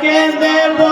que es de vos.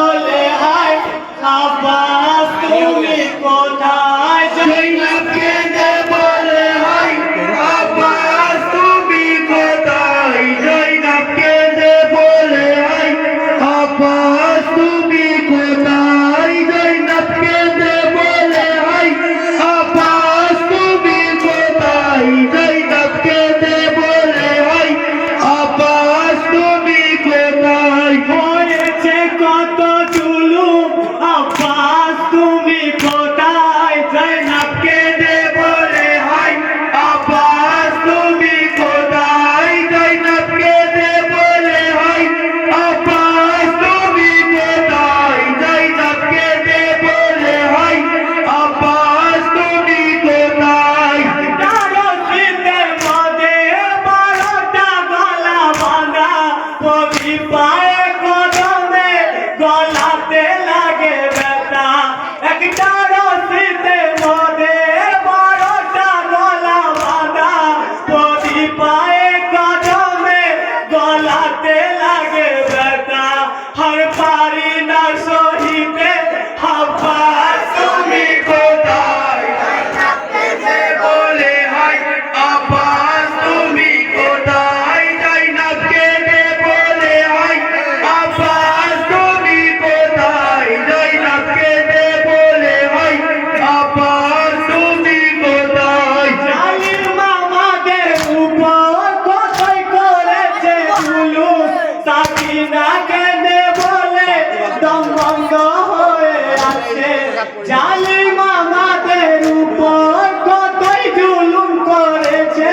জালিম আমাদের উপর কতই জুলুম করেছে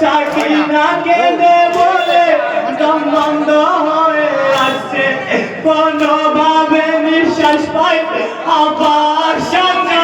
সাকিনাকে দে বলে সম্বন্ধ হয়ে আসছে। কোনোভাবে নিঃশ্বাস পাই আবার সাজা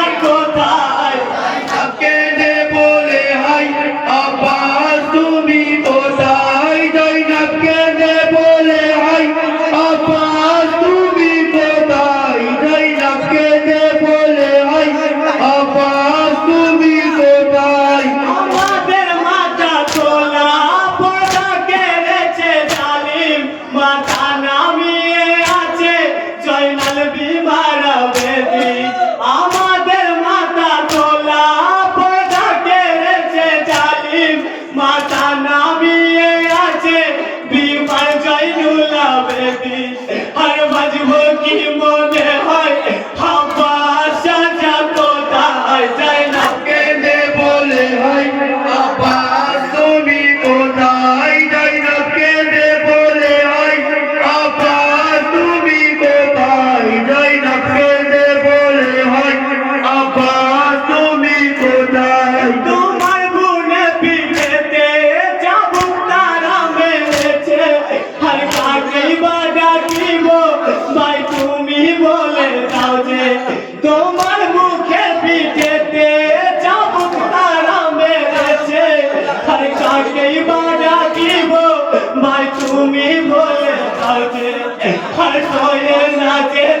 还是昨，那天。